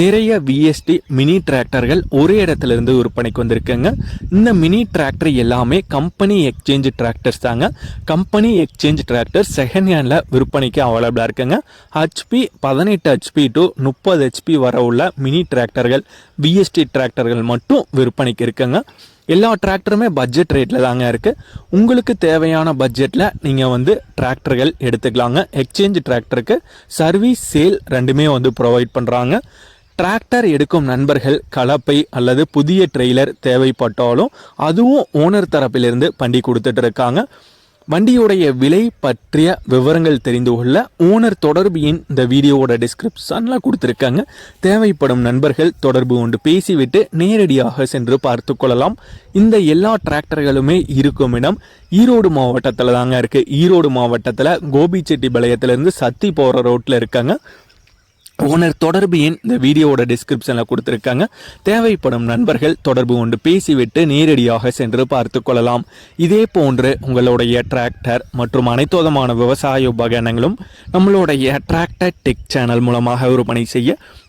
நிறைய VST mini டிராக்டர்கள் ஒரே இடத்துல இருந்து விற்பனைக்கு வந்திருக்குங்க. இந்த மினி டிராக்டர் எல்லாமே கம்பெனி எக்ஸ்சேஞ்ச் டிராக்டர்ஸ் தாங்க. Company exchange tractor second handle விற்பனைக்கு அவைலபிளாக இருக்குங்க. ஹெச்பி பதினெட்டு ஹெச்பி டு முப்பது ஹெச்பி வர உள்ள மினி டிராக்டர்கள் விஎஸ்டி டிராக்டர்கள் மட்டும் விற்பனைக்கு இருக்குங்க. எல்லா டிராக்டருமே பட்ஜெட் ரேட்டில் தாங்க இருக்குது உங்களுக்கு தேவையான பட்ஜெட்டில் நீங்கள் வந்து டிராக்டர்கள் எடுத்துக்கலாங்க. எக்ஸ்சேஞ்ச் டிராக்டருக்கு சர்வீஸ் சேல் ரெண்டுமே வந்து ப்ரொவைட் பண்ணுறாங்க டிராக்டர் எடுக்கும் நண்பர்கள் கலப்பை அல்லது புதிய ட்ரெய்லர் தேவைப்பட்டாலும் அதுவும் ஓனர் தரப்பிலிருந்து பண்ணி கொடுத்துட்டு இருக்காங்க. வண்டியுடைய விலை பற்றிய விவரங்கள் தெரிந்து கொள்ள ஓனர் தொடர்பு எண் இந்த வீடியோவோட டிஸ்கிரிப்ஷனில் கொடுத்துருக்காங்க. தேவைப்படும் நண்பர்கள் தொடர்பு கொண்டு பேசிவிட்டு நேரடியாக சென்று பார்த்து கொள்ளலாம். இந்த எல்லா டிராக்டர்களுமே இருக்கும் இடம் ஈரோடு மாவட்டத்தில் தாங்க இருக்குது ஈரோடு மாவட்டத்தில் கோபிச்செட்டி கோபிச்செட்டிப்பாளையத்துலேருந்து சத்தி போகிற ரோட்டில் இருக்காங்க. ஓனர் தொடர்பு எண் இந்த வீடியோவோட டிஸ்கிரிப்ஷனில் கொடுத்துருக்காங்க. தேவைப்படும் நண்பர்கள் தொடர்பு கொண்டு பேசிவிட்டு நேரடியாக சென்று பார்த்து கொள்ளலாம். இதே போன்று உங்களுடைய டிராக்டர் மற்றும் அனைத்து விதமான விவசாய உபகரணங்களும் நம்மளுடைய டிராக்டர் டெக் சேனல் மூலமாக விற்பனை செய்ய